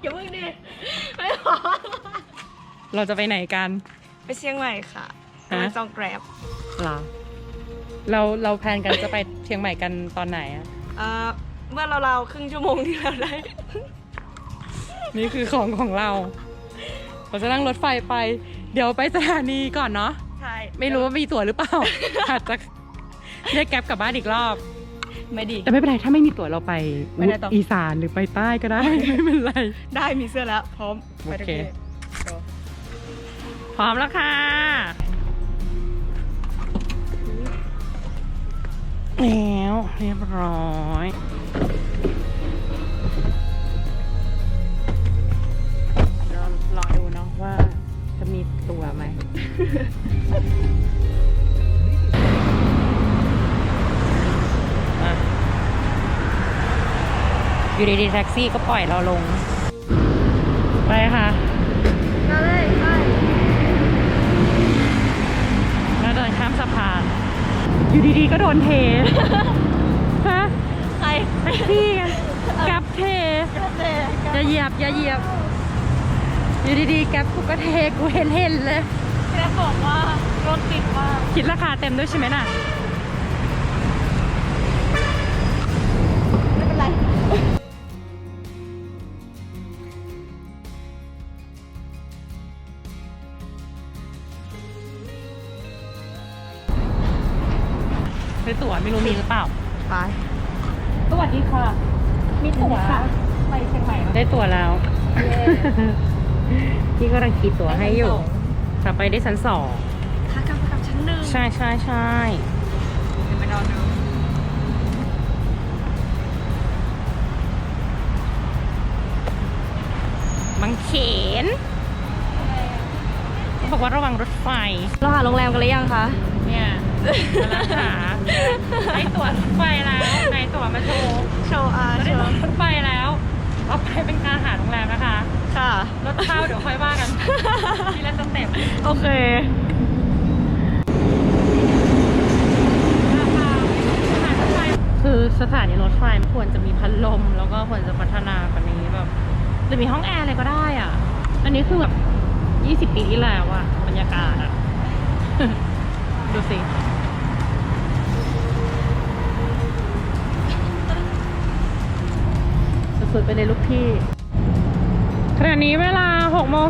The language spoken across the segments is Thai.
อย่าเพิ่งดิไม่พอเราจะไปไหนกันไปเชียงใหม่ค่ะฮะไปจองแกร็บหรอเราเราแพลนกันจะไปเชียงใหม่กันตอนไหนอะเอ่อเมื่อเราๆครึ่งชั่วโมงที่เราได้ นี่คือของของเรา เราจะนั่งรถไฟไป เดี๋ยวไปสถานีก่อนเนาะใช่ไม่รู้ว่ามีตั๋วหรือเปล่าอาจจะเรียกแก๊ปกลับบ้านอีกรอบ ไม่ดี แต่ไม่เป็นไรถ้าไม่มีตั๋วเราไปไปไหนต่ออี สานหรือไปใต้ก็ได้ ไม่เป็นไร ได้มีเสื้อแล้ว พร้อมไปทุกโอเคที่โอ้พร้อมแล้วค่ะแล้วเรียบร้อยเดี๋ยวรอดูเนาะว่าจะมีตัวไหม อยู่ดีๆแท็กซี่ก็ปล่อยเราลง ไปค่ะก็เลยไปแล้วเดินข้ามสะพาน อยู่ดีๆก็โดนเทฮะใครแท็กซี่ไงแกับเทเจ๊อย่าเหยียบอย่าเหยียบ อยู่ดีๆแกับกูก็เทกูเห็นเห็นเลยแกบอกว่ารถติดมากคิดราคาเต็มด้วยใช่ไหมน่ะ ตั๋วไม่รู้มีหรือเปล่า ไปสวัสดีค่ะ มีตั๋วไปเชียงใหม่ได้ตั๋วแล้วเย้พี่ก็รังคิดตั๋วให้อยู่กลับไปได้ชั้นสองค่ากลับกับชั้นหนึ่งใช่ใช่ใช่เดี๋ยวไปนอนดูบางเขนเขาบอกว่าระวังรถไฟ เราหาโรงแรมกันหรือยังคะ เนี่ยกำลังหาได้ตั๋วรถไฟแล้วในตั๋วมาโชว์โชว์อาได้โชตั๋วว์รถไฟแล้วเอาไปเป็นการหาโรงแรมนะคะ ค่ะ รถเข้าเดี๋ยวค่อยว่ากัน ทีละสเต็ป โอเค คือสถานีรถไฟมันควรจะมีพัดลม แล้วก็ควรจะพัฒนากว่านี้แบบหรือมีห้องแอร์อะไรก็ได้อะ อันนี้คือแบบ 20 ปีที่แล้วอะ บรรยากาศอะ ดูสิ สุดๆไปเลยลูกพี่ขณะนี้เวลา6โมง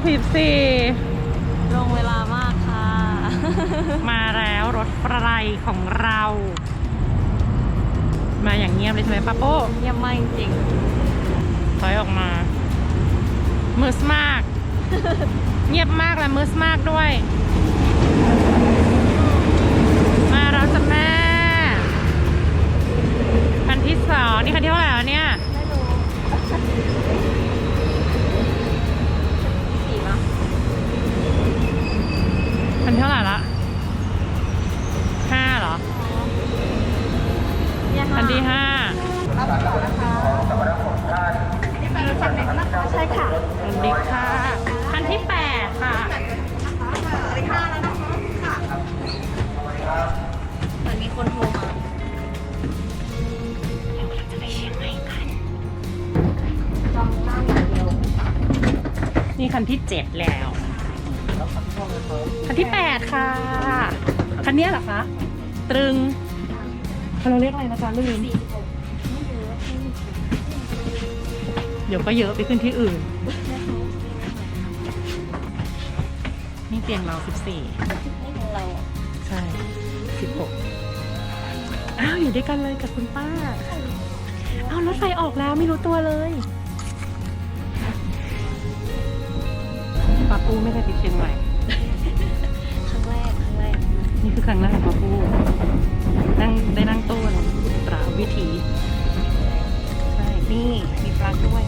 14ลงเวลามากค่ะ มาแล้วรถไฟของเรา มาอย่างเงียบเลยใช่ไหมป้าโป้เยี่ยมมากจริงถอยออกมา มืสมาก เงียบมากและมืสมากด้วย มาเราจะแม่ นี่คันที่เจ็ดแล้ว คันที่แปดค่ะ คันเนี้ยเหรอคะ ตรึงเราเรียกอะไรนะจ๊ะลืมเดี๋ยวก็เยอะไปขึ้นที่อื่น นี่เตียงเราสิบสี่ใช่สิบหกอ้าวอยู่ด้วยกันเลยกับคุณป้าอ้าวรถไฟออกแล้วไม่รู้ตัวเลย ป้าปูไม่เคยไปเชียงใหม่ ครั้งแรกครั้งแรกนี่คือครั้งแรกของป้าปูนั่งได้นั่งตู้ตราวิถี ใช่ นี่มีปลั๊กด้วย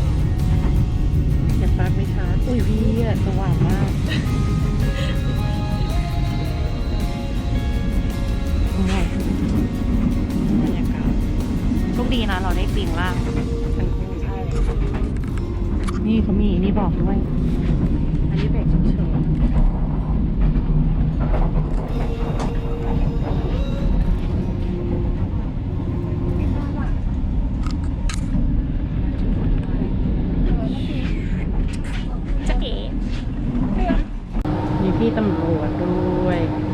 ตำรวจด้วย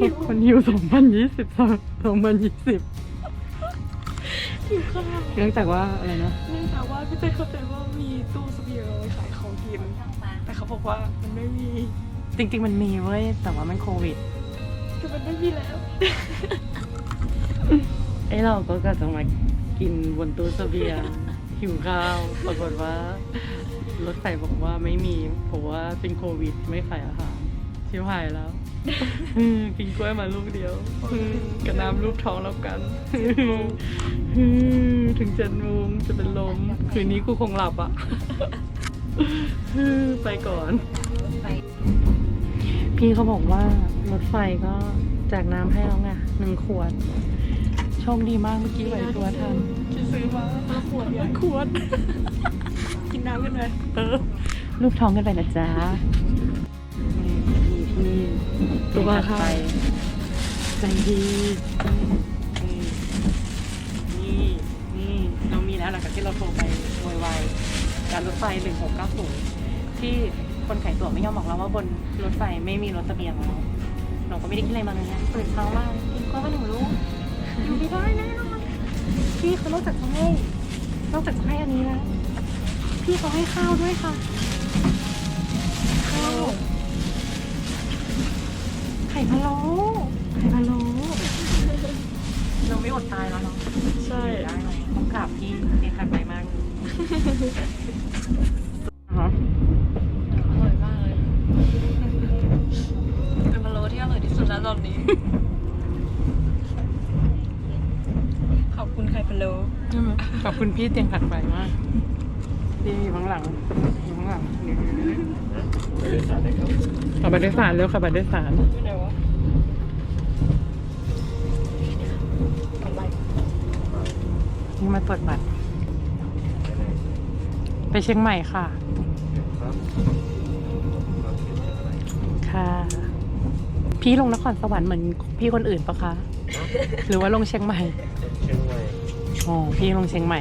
คนคนฮิวสองพันยี่สิบสองพันยี่สิบหิวข้าวเนื่องจากว่าอะไรนะเนื่องจากว่าพี่เต้เข้าใจว่ามีตู้เสบียงเอาไว้ขายของกิน แต่เขาบอกว่ามันไม่มีจริงๆมันมีเว้ยแต่ว่ามันโควิดคือมันไม่มีแล้วไอ้เราก็กะจะมากินบนตู้เสบียงหิวข้าวปรากฏว่า รถไฟบอกว่าไม่มีเพราะว่าเป็นโควิดไม่ขายอาหาร ชิบหายแล้วอืมกินกล้วยมาลูกเดียวอืมกับน้ำรูปท้องแล้วกันอืมถึงเจ็ดโมงจะเป็นลม คืนนี้กูคงหลับอะอืมไปก่อนไปพี่เขาบอกว่ารถไฟก็แจกน้ำให้แล้วไงหนึ่งขวด โชคดีมากเมื่อกี้ไหวตัวทันที่ซื้อมาละขวดเนี่ยขวด กินน้ำกันเลยเออรูปท้องกันไปนะจ๊ะ นี่ตัวค่ะไปใจดีนี่นี่นี่เรามีแล้วหลังจากที่เราโทรไปโวยวายการรถไฟ 1690 ที่คนขายตั๋วไม่ยอมบอกเราว่าบนรถไฟไม่มีรถเสบียงแล้วเราก็ไม่ได้คิดอะไรมาเลยนะตื่นเช้ามากินกล้วยมาหนึ่งลูกอยู่ไม่ได้แน่นอนพี่เขานอกจากจะให้นอกจากจะให้อันนี้นะพี่เขาให้ข้าวด้วยค่ะข้าว พะโล้ไข่พะโล้เราไม่อดตายแล้วเนาะใช่ได้ไหมต้องกราบพี่เรียนขัดไปมากฮะอร่อยมากเลยเป็นพะโล้ที่อร่อยที่สุดแล้วตอนนี้ ขอบคุณไข่พะโล้ขอบคุณพี่เตียงขัดไปมากดีอยู่ข้างหลังอยู่ข้างหลังนี่ขับบัตรโดยสารเร็วขับบัตรโดยสาร มาตรวจบัตร ไปเชียงใหม่ค่ะ ค่ะ พี่ลงนครสวรรค์เหมือนพี่คนอื่นปะคะ หรือว่าลงเชียงใหม่ เชียงใหม่อ๋อพี่ลงเชียงใหม่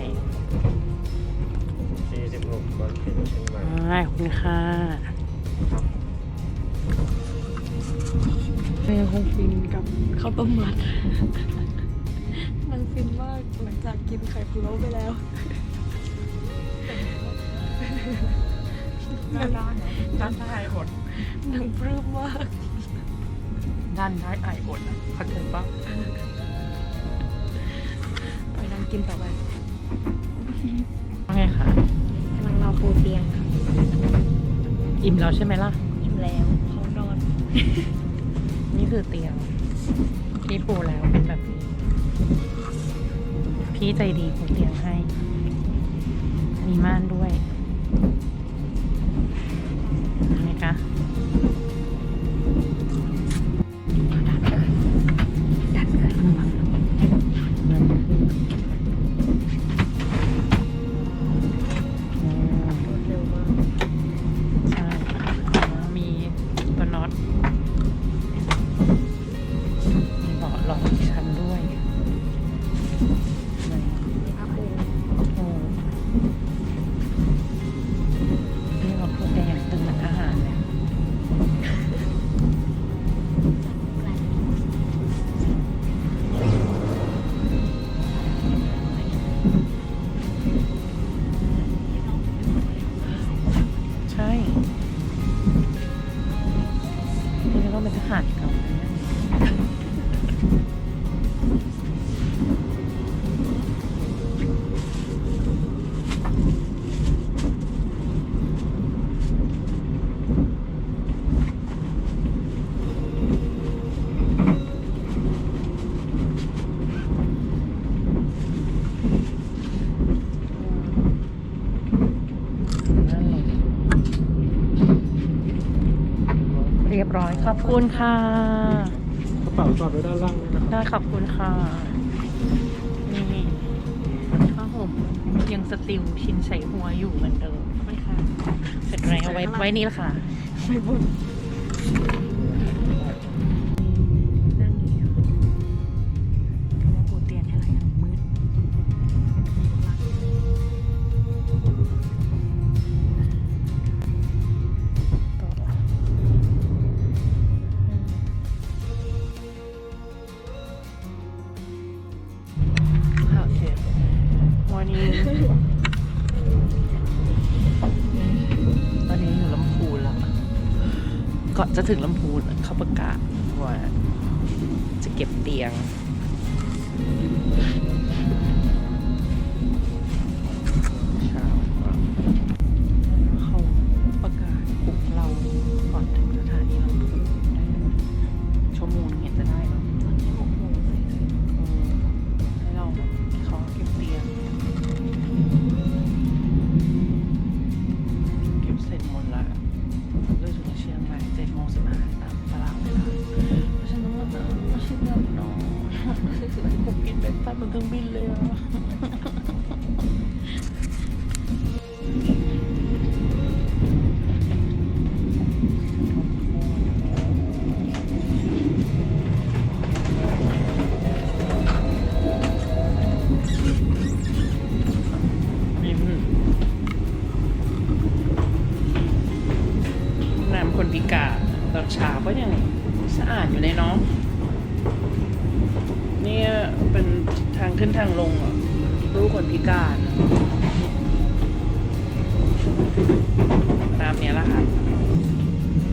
46บางเขนเชียงใหม่อ่าขอบคุณค่ะยังคงฟินกับข้าวต้มมัดมัน ฟินมากหลังจากกินไข่พะโล้ไปแล้วด้านด้านด้านได้อดหนังปลื้มมากด้านได้ไออดอะเข้าใจปะไปนั่งกินต่อไปว่าไงคะกำลังรอปูเตียงค่ะอิ่มแล้วใช่ไหมล่ะ อิ่มแล้วเขานอน นี่คือเตียงพี่ปูแล้วเป็นแบบนี้ พี่ใจดีปูเตียงให้ มีม่านด้วยเห็นไหมคะ ร้อย ขอบคุณค่ะกระเป๋าจอดไว้ด้านล่างนะครับได้ขอบคุณค่ะ นี่ผ้าห่มยังสติลชินใส่หัวอยู่เหมือนเดิม ไม่ค่ะ เสร็จแล้วไว้ไว้นี่แหละค่ะ ไม่บ่น จะถึงลำพูนเขาประกาศว่าจะเก็บเตียง ผมเบรกฟาสต์บนเครื่องบินเลยอะนี่มันน้ำคนพิการตอนเช้าก็ยังสะอาดอยู่เลยเนาะ ทางขึ้นทางลงอะรูปคนพิการอะตามเนี้ยแหละค่ะ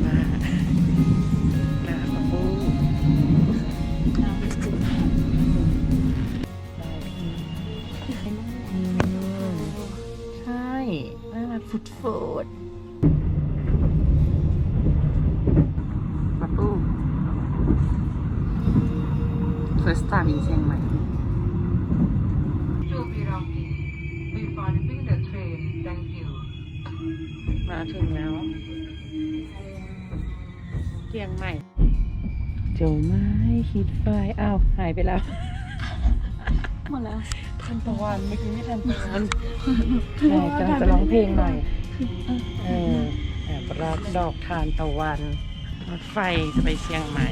มาน้ำมาปูน้ำปูได้พี่พี่ใครนั่งอืมใช่น่ารักฟุดฟุดประตู first time in เชียงใหม่ ชียงใหม่เจ้าไม้คิดไฟอ้าวหายไปแล้วหมดแล้วทันตะวันเมื่อกี้ไม่ทันตะวันแหมกำลังจะร้องเพลงหน่อยเออแอบรักดอกทานตะวันรถไฟจะไปเชียงใหม่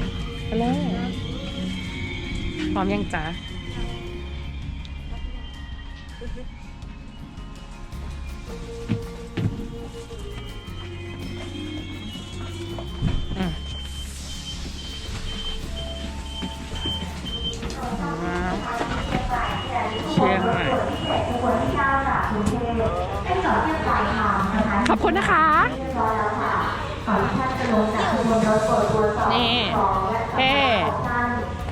ไปแล้วพร้อมยังจ๊ะ เชียงใหม่ขอบคุณนะคะ นี่เฮ้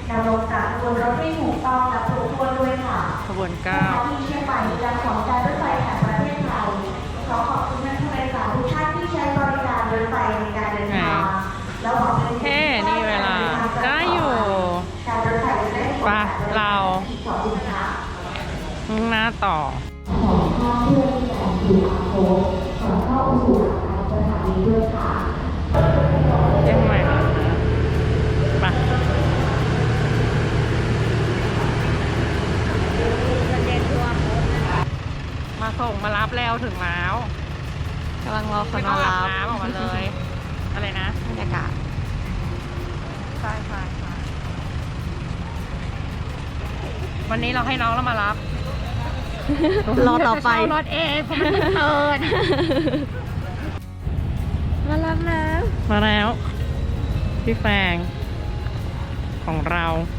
นำลงจากขบวนรถให้ถูกต้องและครบถ้วนด้วยค่ะขบวนเก้าที่เชียงใหม่ยังของการรถไฟแห่งประเทศไทยขอขอบคุณท่านผู้โดยสารทุกท่านที่ใช้บริการรถไฟในการเดินทางแล้วขอ ไฟจะได้ไปเราขอบคุณค่ะมุ่งหน้าต่อของข้าเพื่อที่จะอยู่อาโคขอเข้าสู่อาคารสถานีด้วยค่ะเชียงใหม่แล้วนะไปมาส่งมารับแล้วถึงแล้วกำลังรอคนไม่ต้มาองอารับบน้ำออกมาเลย อะไรนะบรรยากาศใช่ใช่ วันนี้เราให้น้องเรามารับรอต่อไปเช่ารถเองเพราะมันไม่เปิด มารับแล้วมาแล้ว พี่แฟงของเราเ